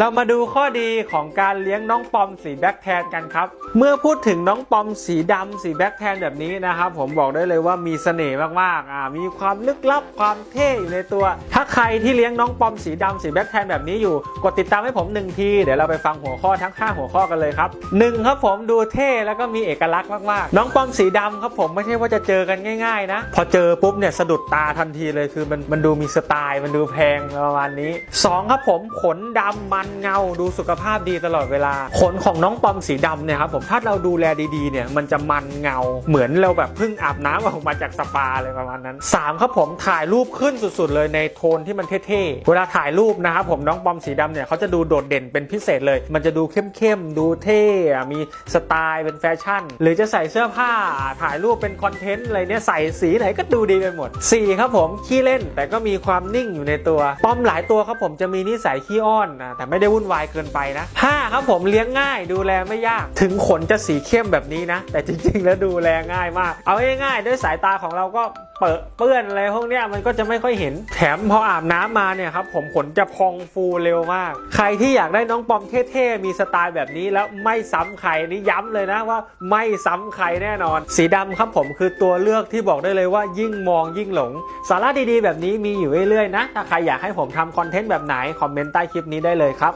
เรามาดูข้อดีของการเลี้ยงน้องปอมสีแบ็คแทนกันครับ เมื่อพูดถึงน้องปอมสีดำสีแบ็คแทนแบบนี้นะครับผมบอกได้เลยว่ามีเสน่ห์มากๆอ่ามีความลึกลับความเท่อยู่ในตัว ถ้าใครที่เลี้ยงน้องปอมสีดำสีแบ็คแทนแบบนี้อยู่ กดติดตามให้ผมหนึ่งทีเดี๋ยวเราไปฟังหัวข้อทั้ง 5 หัวข้อกันเลยครับหนึ่งครับผมดูเท่แล้วก็มีเอกลักษณ์มากๆ น้องปอมสีดำครับผมไม่ใช่ว่าจะเจอกันง่ายๆนะพอเจอปุ๊บเนี่ยสะดุดตาทันทีเลยคือมันมันดูมีสไตล์มันดูแพงประมาณนี้สองครับผมขนดำมันเงาดูสุขภาพดีตลอดเวลา ขนของน้องปอมสีดำเนี่ยครับผมถ้าเราดูแลดีๆเนี่ยมันจะมันเงาเหมือนเราแบบเพิ่งอาบน้ำออกมาจากสปาเลยประมาณนั้นสามครับผมถ่ายรูปขึ้นสุดๆ เลยในโทนที่มันเท่ๆ เวลาถ่ายรูปนะครับผมน้องปอมสีดำเนี่ยเขาจะดูโดดเด่นเป็นพิเศษเลย มันจะดูเข้มๆ ดูเท่มีสไตล์เป็นแฟชั่น หรือจะใส่เสื้อผ้าถ่ายรูปเป็นคอนเทนต์อะไรเนี่ยใส่สีไหนก็ดูดีไปหมดสี่ครับผมขี้เล่นแต่ก็มีความนิ่งอยู่ในตัว ปอมหลายตัวครับผมจะมีนิสัยขี้อ้อนนะแต่ไม่ได้วุ่นวายเกินไปนะห้าครับผมเลี้ยงง่ายดูแลไม่ยาก ถึงขนจะสีเข้มแบบนี้นะ แต่จริงๆ แล้วดูแลง่ายมาก เอาง่ายๆ ด้วยสายตาของเราก็ เปอะเปื้อนอะไรพวกเนี้ยมันก็จะไม่ค่อยเห็น แถมพออาบน้ำมาเนี่ยครับผมขนจะพองฟูเร็วมาก ใครที่อยากได้น้องปอมเท่ๆมีสไตล์แบบนี้แล้วไม่ซ้ำใครนี่ย้ำเลยนะว่าไม่ซ้ำใครแน่นอน สีดำครับผมคือตัวเลือกที่บอกได้เลยว่ายิ่งมองยิ่งหลง สาระดีๆ แบบนี้มีอยู่เรื่อยๆนะ ถ้าใครอยากให้ผมทำคอนเทนต์แบบไหนคอมเมนต์ใต้คลิปนี้ได้เลยครับ